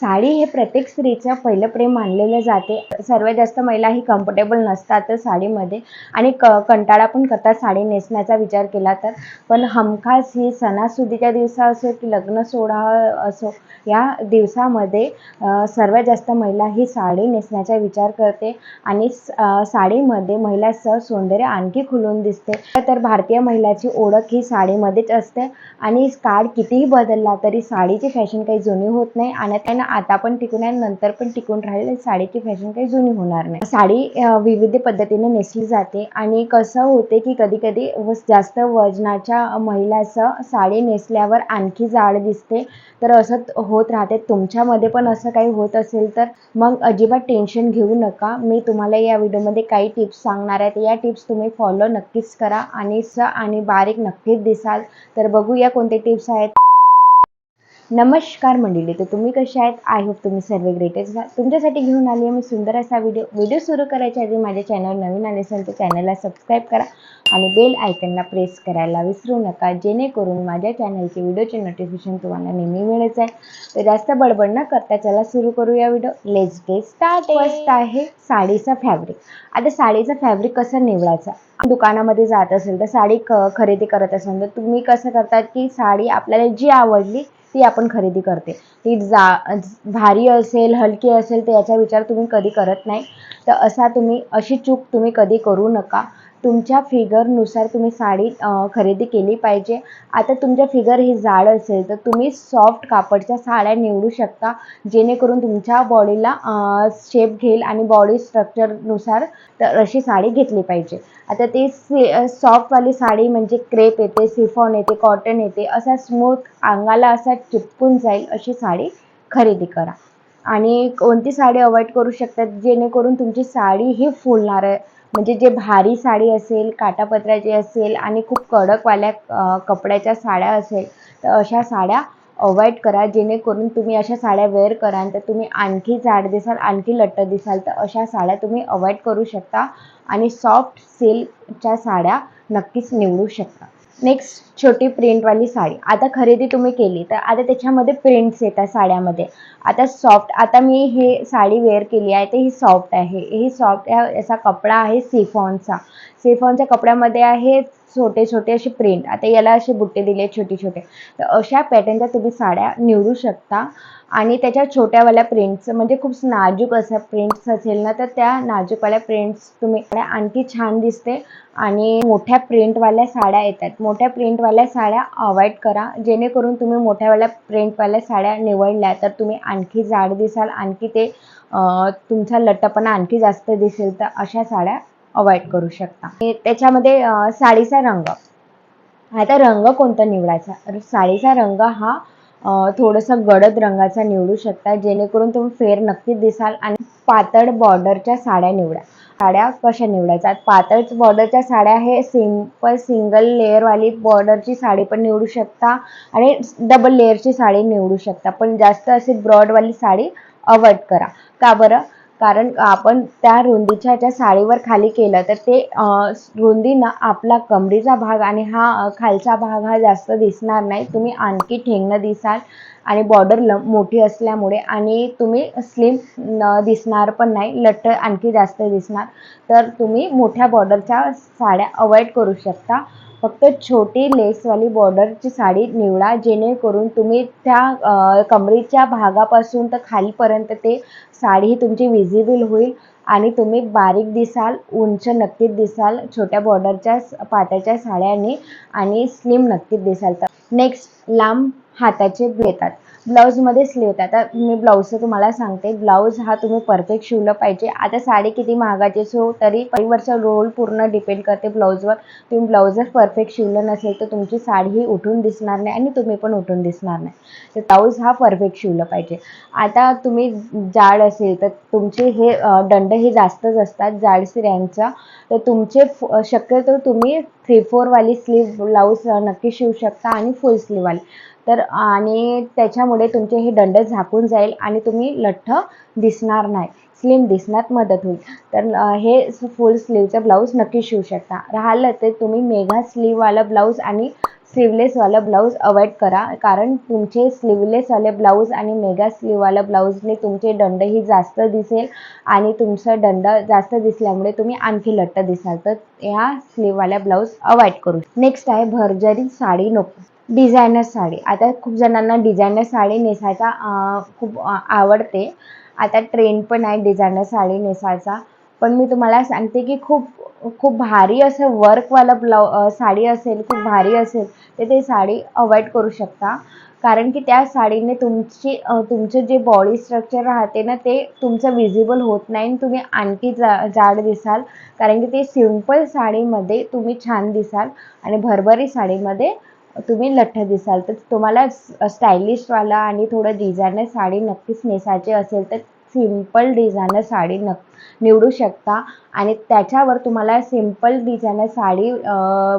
साडी हे प्रत्येक स्त्रीचं पहिलं प्रेम मानलेलं जाते. सर्वात जास्त महिला ही कम्फर्टेबल नसतातच साडीमध्ये. आणि क कंटाळा पण करतात साडी नेसण्याचा विचार केला तर. पण हमखास ही सणासुदीच्या दिवसा असो की लग्न सोहळा असो या दिवसामध्ये सर्वात जास्त महिला ही साडी नेसण्याचा विचार करते. आणि साडीमध्ये महिलाचं सौंदर्य आणखी खुलून दिसते. तर भारतीय महिलाची ओळख ही साडीमध्येच असते. आणि काळ कितीही बदलला तरी साडीची फॅशन काही जुनी होत नाही. आणि त्यांना आता पण टिकून आहे नंतर पण टिकून राहील. साडीची फॅशन काही जुनी होणार नाही. साडी विविध पद्धतीने नेसली जाते. आणि कसं होते की कधी कधी जास्त वजनाच्या महिलाचं साडी नेसल्यावर आणखी जाड दिसते. तर असं होत राहते. तुमच्यामध्ये पण असं काही होत असेल तर मग अजिबात टेन्शन घेऊ नका. मी तुम्हाला या व्हिडिओमध्ये काही टिप्स सांगणार आहेत या टिप्स तुम्ही फॉलो नक्कीच करा. आणि स आणि बारीक नक्कीच दिसाल. तर बघूया कोणते टिप्स आहेत. नमस्कार मंडळी तर तुम्ही कसे आहेत? आय होप तुम्ही सर्व ग्रेटेस्ट घ्या तुमच्यासाठी घेऊन आली आहे मी सुंदर असा व्हिडिओ व्हिडिओ सुरू करायच्या आधी माझ्या चॅनल नवीन आले असेल तर चॅनलला सबस्क्राईब करा आणि बेल आयकनला प्रेस करायला विसरू नका. जेणेकरून माझ्या चॅनलचे व्हिडिओचे नोटिफिकेशन तुम्हाला नेहमी मिळत आहे तर जास्त बडबड न करता चला सुरू करूया video let's day start first आहे. साडीचा फॅब्रिक आता साडीचं फॅब्रिक कसं निवडायचा? दुकानामध्ये जात असेल तर साडी क खरेदी करत असेल तर तुम्ही कसं करतात की साडी आपल्याला जी आवडली ती आपण खरेदी करते. ती जा भारी असेल हलकी असेल तर याचा विचार तुम्ही कधी करत नाही. तर असा तुम्ही अशी चूक तुम्ही कधी करू नका. तुमच्या फिगरनुसार तुम्ही साडी खरेदी केली पाहिजे. आता तुमच्या फिगर ही जाड असेल तर तुम्ही सॉफ्ट कापडच्या साड्या निवडू शकता जेणेकरून तुमच्या बॉडीला शेप घेईल आणि बॉडी स्ट्रक्चरनुसार तर अशी साडी घेतली पाहिजे. आता ती सी सॉफ्टवाली साडी म्हणजे क्रेप येते सिफॉन येते कॉटन येते असा स्मूथ अंगाला असा चिपकून जाईल अशी साडी खरेदी करा. आणि कोणती साडी अवॉइड करू शकतात जेणेकरून तुमची साडी ही फुलणार आहे. म्हणजे जे भारी साडी असेल काटापत्राची असेल आणि खूप कडकवाल्या कपड्याच्या साड्या असेल तर अशा साड्या अवॉइड करा. जेणेकरून तुम्ही अशा साड्या वेअर कराल तर तुम्ही आणखी जाड दिसाल आणखी लट्ट दिसाल. तर अशा साड्या तुम्ही अवॉइड करू शकता आणि सॉफ्ट सिल्कच्या साड्या नक्कीच निवडू शकता. नेक्स्ट छोटी प्रिंटवाली साडी. आता खरेदी तुम्ही केली तर आता त्याच्यामध्ये प्रिंट्स येतात साड्यामध्ये. आता सॉफ्ट आता मी हे साडी वेअर केली आहे तर ही सॉफ्ट आहे. ही सॉफ्ट याचा कपडा आहे सिफॉनचा सिफॉनच्या कपड्यामध्ये आहे छोटे छोटे असे प्रिंट आता याला असे बुट्टे दिले छोटे छोटे. तर अशा पॅटर्नच्या तुम्ही साड्या निवडू शकता. आणि त्याच्या छोट्यावाल्या प्रिंट्स म्हणजे खूप नाजूक असं प्रिंट्स असेल ना तर त्या नाजूकवाल्या प्रिंट्स तुम्ही आणखी छान दिसते. आणि मोठ्या प्रिंटवाल्या साड्या येतात. मोठ्या प्रिंटवाल्या साड्या अवॉइड करा. जेणेकरून तुम्ही मोठ्यावाल्या प्रिंटवाल्या साड्या निवडल्या तर तुम्ही आणखी जाड दिसाल. आणखी ते तुमचा लट्टपणा आणखी जास्त दिसेल. तर अशा साड्या अवॉइड करू शकता. त्याच्यामध्ये साडीचा रंग. आता रंग कोणता निवडायचा? साडीचा रंग हा थोडंसं थोडासा गडद रंगाचा निवडू शकता. जेणेकरून तुम्ही फेर नक्कीच दिसाल आणि पातळ बॉर्डरच्या साड्या निवडा. साड्या कशा निवडायच्या? पातळ बॉर्डरच्या साड्या हे सिंपल सिंगल लेअरवाली बॉर्डरची साडी पण निवडू शकता आणि डबल लेअरची साडी निवडू शकता. पण जास्त अशी ब्रॉडवाली साडी अवॉइड करा. का बरं? कारण आपण त्या रुंदीच्या ज्या साडीवर खाली केलं तर ते रुंदीनं आपला कमरीचा भाग आणि हा खालचा भाग हा जास्त दिसणार नाही. तुम्ही आणखी ठेंगणं दिसाल आणि बॉर्डर ल मोठी असल्यामुळे आणि तुम्ही स्लिम न दिसणार पण नाही लट्ट आणखी जास्त दिसणार. तर तुम्ही मोठ्या बॉर्डरच्या साड्या अवॉइड करू शकता. फक्त छोटी लेसवाली बॉर्डरची साडी निवडा जेणेकरून तुम्ही त्या कमरेच्या भागापासून तर खालीपर्यंत ते साडी तुमची विजिबल होईल आणि तुम्ही बारीक दिसाल उंच नक्कीच दिसाल छोट्या बॉर्डरच्या पात्याच्या साड्यांनी आणि स्लिम नक्कीच दिसाल. तर नेक्स्ट लांब हाताचे येतात ब्लाऊजमध्ये स्लीव येतात आता मी ब्लाऊजचं तुम्हाला सांगते. ब्लाऊज हा तुम्ही परफेक्ट शिवलं पाहिजे. आता साडी किती महागाची असो तरी परिवरचा रोल पूर्ण डिपेंड करते ब्लाऊजवर तुम्ही ब्लाऊज जर परफेक्ट शिवलं नसेल तर तुमची साडी ही उठून दिसणार नाही आणि तुम्ही पण उठून दिसणार नाही. तर ब्लाऊज हा परफेक्ट शिवलं पाहिजे. आता तुम्ही जाड असेल तर तुमचे हे दंड हे जास्तच असतात जाड स्त्रियांचा तर तुमचे शक्यतो तुम्ही थ्री फोरवाली स्लीव ब्लाऊज नक्की शिवू शकता आणि फुल स्लीववाली तर आणि त्याच्यामुळे तुमचे हे दंड झाकून जाईल आणि तुम्ही लठ्ठ दिसणार नाही. स्लिम दिसण्यात मदत होईल. तर हे फुल स्लीवचं ब्लाऊज नक्की शिवू शकता. राहिलं तर तुम्ही मेगा स्लीववाला ब्लाऊज आणि स्लीवलेसवालं ब्लाऊज अवॉइड करा. कारण तुमचे स्लीवलेसवाले ब्लाऊज आणि मेगा स्लीववाला ब्लाऊजने तुमचे दंडही जास्त दिसेल आणि तुमचं दंड जास्त दिसल्यामुळे तुम्ही आणखी लट्ट दिसाल. तर ह्या स्लीववाल्या ब्लाऊज अवॉइड करू. नेक्स्ट आहे भरजरी साडी नको. डिझायनर साडी. आता खूप जणांना डिझायनर साडी नेसायचा खूप आवडते. आता ट्रेंड पण आहे डिझायनर साडी नेसायचा. पण मी तुम्हाला सांगते की खूप खूप भारी असं वर्कवालं ब्लाउ साडी असेल खूप भारी असेल तर ते साडी अवॉइड करू शकता. कारण की त्या साडीने तुमची तुमचं जे बॉडी स्ट्रक्चर राहते ना ते तुमचं विजिबल होत नाही आणि तुम्ही आणखी जा जाड दिसाल. कारण की ते सिंपल साडीमध्ये तुम्ही छान दिसाल आणि भरभरी साडीमध्ये तुम्ही लठ्ठ दिसाल. तर तुम्हाला स्टायलिशवाला आणि थोडं डिझायनर साडी नक्कीच नेसायची असेल तर सिंपल डिझायनर साडी नक् निवडू शकता. आणि त्याच्यावर तुम्हाला सिंपल डिझायनर साडी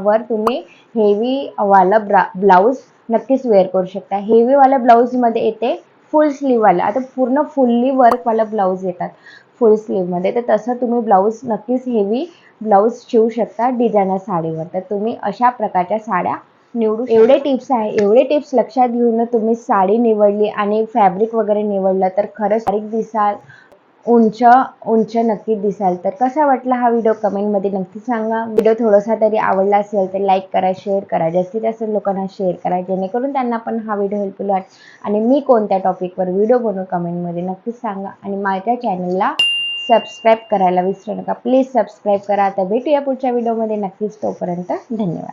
वर तुम्ही हेवीवाला ब्रा ब्लाऊज नक्कीच वेअर करू शकता. हेवीवाल्या ब्लाऊजमध्ये येते फुल स्लीववाला आता पूर्ण फुल्ली वर्कवाला ब्लाऊज येतात फुल स्लीवमध्ये तर तसं तुम्ही ब्लाऊज नक्कीच हेवी ब्लाऊज शिवू शकता डिझायनर साडीवर. तर तुम्ही अशा प्रकारच्या साड्या निवडू एवढे टिप्स आहे एवढे टिप्स लक्षात घेऊन तुम्ही साडी निवडली आणि फॅब्रिक वगैरे निवडलं तर खरंच बारीक दिसाल उंच उंच नक्की दिसाल. तर कसा वाटला हा व्हिडिओ कमेंटमध्ये नक्की सांगा. व्हिडिओ थोडासा तरी आवडला असेल तर लाईक करा शेअर करा. जास्तीत जास्त लोकांना शेअर करा. जेणेकरून त्यांना पण हा व्हिडिओ हेल्पफुल वाट आणि मी कोणत्या टॉपिकवर व्हिडिओ बनवू कमेंटमध्ये नक्कीच सांगा. आणि माझ्या चॅनलला सबस्क्राईब करायला विसरू नका. प्लीज सबस्क्राईब करा. आता भेटूया पुढच्या व्हिडिओमध्ये नक्कीच तोपर्यंत धन्यवाद.